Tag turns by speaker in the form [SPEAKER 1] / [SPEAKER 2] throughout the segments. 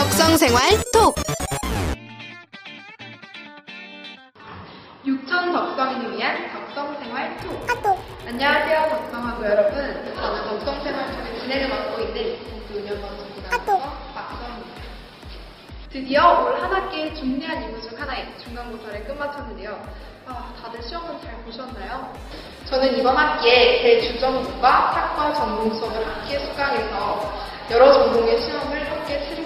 [SPEAKER 1] 덕성생활 톡!
[SPEAKER 2] 육천 덕성인을 위한 덕성생활 톡! 안녕하세요, 덕성하고 여러분. 저는 덕성생활 톡의 진행을 맡고 있는 공부 5년번 전문아나운서 박성입니다. 드디어 올 한 학기의 중대한 임무 중 하나인 중간고사를 끝마쳤는데요. 아, 다들 시험은 잘 보셨나요? 저는 이번 학기에 대주전공과 학과 전공 수업을 학기에 수강해서 여러 전공의 시험을 함께 치렀었는데요.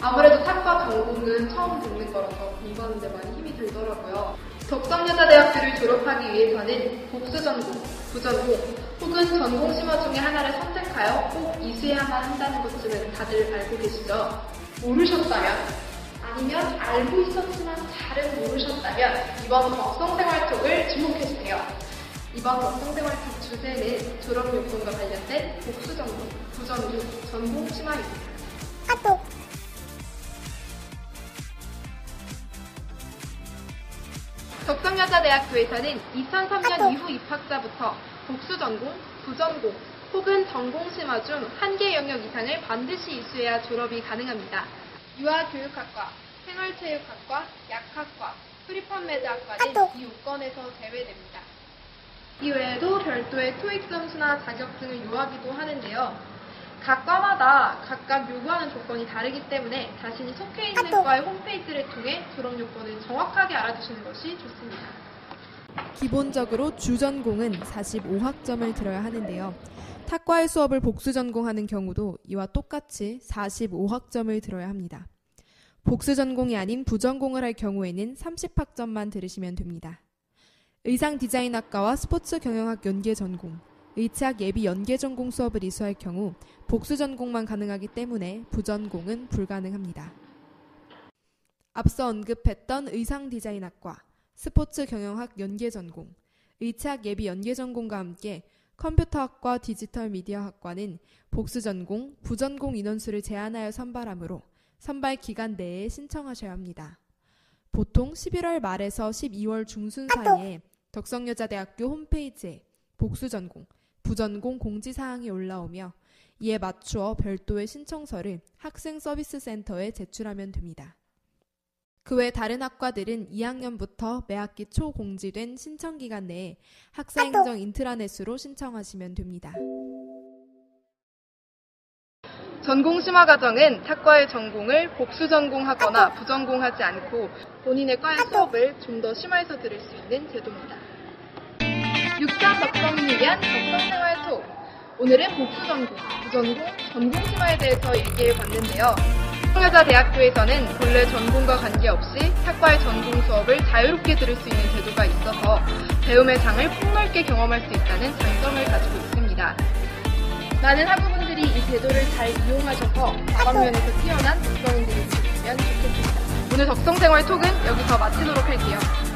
[SPEAKER 2] 아무래도 탁과 전공은 처음 듣는 거라서 공부하는데 많이 힘이 들더라고요. 덕성여자대학교를 졸업하기 위해서는 복수전공, 부전공, 혹은 전공 심화 중에 하나를 선택하여 꼭 이수해야만 한다는 것쯤은 다들 알고 계시죠? 모르셨다면 아니면 알고 있었지만 잘은 모르셨다면 이번 덕성생활톡을 주목해주세요. 이번 덕성생활톡 주제는 졸업 요건과 관련된 복수전공, 부전공, 전공 심화 입니다. 덕성여자대학교에서는 2003년 이후 입학자부터 복수전공, 부전공, 혹은 전공 심화 중 한 개 영역 이상을 반드시 이수해야 졸업이 가능합니다. 유아교육학과, 생활체육학과, 약학과, 수리판매대학과는 이 요건에서 제외됩니다. 이외에도 별도의 토익 점수나 자격증을 요하기도 하는데요. 각 과마다 각각 요구하는 조건이 다르기 때문에 자신이 속해 있는 과의 홈페이지를 통해 졸업 요건을 정확하게 알아두시는 것이 좋습니다.
[SPEAKER 3] 기본적으로 주전공은 45학점을 들어야 하는데요. 탁과의 수업을 복수 전공하는 경우도 이와 똑같이 45학점을 들어야 합니다. 복수 전공이 아닌 부전공을 할 경우에는 30학점만 들으시면 됩니다. 의상 디자인학과와 스포츠 경영학 연계 전공, 의치학 예비 연계 전공 수업을 이수할 경우 복수 전공만 가능하기 때문에 부전공은 불가능합니다. 앞서 언급했던 의상 디자인학과, 스포츠 경영학 연계 전공, 의치학 예비 연계 전공과 함께 컴퓨터학과 디지털 미디어학과는 복수 전공, 부전공 인원수를 제한하여 선발하므로 선발 기간 내에 신청하셔야 합니다. 보통 11월 말에서 12월 중순 사이에 덕성여자대학교 홈페이지에 복수 전공, 부전공 공지사항이 올라오며 이에 맞추어 별도의 신청서를 학생 서비스 센터에 제출하면 됩니다. 그 외 다른 학과들은 2학년부터 매학기 초 공지된 신청 기간 내에 학생행정 인트라넷으로 신청하시면 됩니다.
[SPEAKER 2] 전공 심화 과정은 탁과의 전공을 복수 전공하거나 부전공하지 않고 본인의 과의 수업을 좀 더 심화해서 들을 수 있는 제도입니다. 육자 덕성인을 위한 덕성생활 톡. 오늘은 복수 전공, 부전공, 전공 심화에 대해서 얘기해 봤는데요. 성여자대학교에서는 본래 전공과 관계없이 탁과의 전공 수업을 자유롭게 들을 수 있는 제도가 있어서 배움의 장을 폭넓게 경험할 수 있다는 장점을 가지고 있습니다. 많은 학우분들이 이 제도를 잘 이용하셔서 다방면에서 뛰어난 덕성인들이 되셨으면 좋겠습니다. 오늘 덕성생활 톡은 여기서 마치도록 할게요.